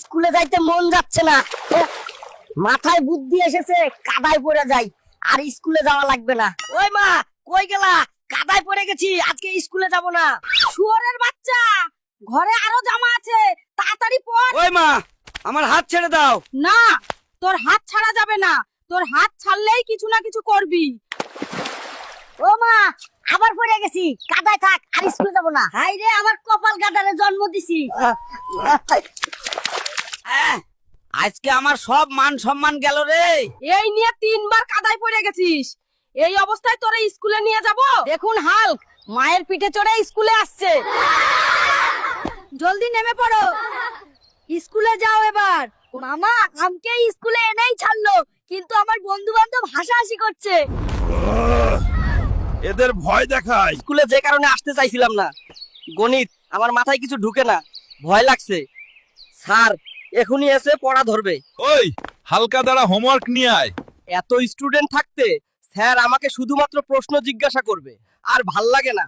স্কুলে যাইতে মন যাচ্ছে না। মাথায় বুদ্ধি এসেছে কাদায় পড়ে যাই। আর স্কুলে যাওয়া লাগবে না। ওই মা কই গেলা? কাদায় পড়ে গেছি আজকে স্কুলে যাব না। শুয়োরের বাচ্চা ঘরে আরও জামা আছে তাড়াতাড়ি পর। ওই মা আমার হাত ছেড়ে দাও। না তোর হাত ছাড়া যাবে না। তোর হাত ছাড়লেই কিছু না কিছু করবি। ও মা আবার পড়ে গেছি। কাদায় থাক আর স্কুলে যাব না। হাই রে আমার কপাল গাদারে জন্ম দিছি। আজকে আমার সব মান সম্মান গেল রে। এই নিয়ে তিনবার কাদায় পড়ে গেছিস। এই অবস্থায় তোরে স্কুলে নিয়ে যাব? দেখুন হাল্ক মায়ের পিঠে চড়ে স্কুলে আসছে। জলদি নেমে পড়ো। স্কুলে যাও এবার। মামা আমকে স্কুলে এনেই ছাড়লো কিন্তু আমার বন্ধু বান্ধব হাসাহাসি করছে। এদের ভয় দেখায়। স্কুলে যে কারণে আসতে চাইছিলাম না। গণিত আমার মাথায় কিছু ঢুকে না। ভয় লাগছে। স্যার এখনই এসে পড়া ধরবে। ওই হালকা দ্বারা হোমওয়ার্ক নিয়ে আয়। এত স্টুডেন্ট থাকতে স্যার আমাকে শুধুমাত্র প্রশ্ন জিজ্ঞাসা করবে আর ভালো লাগে না।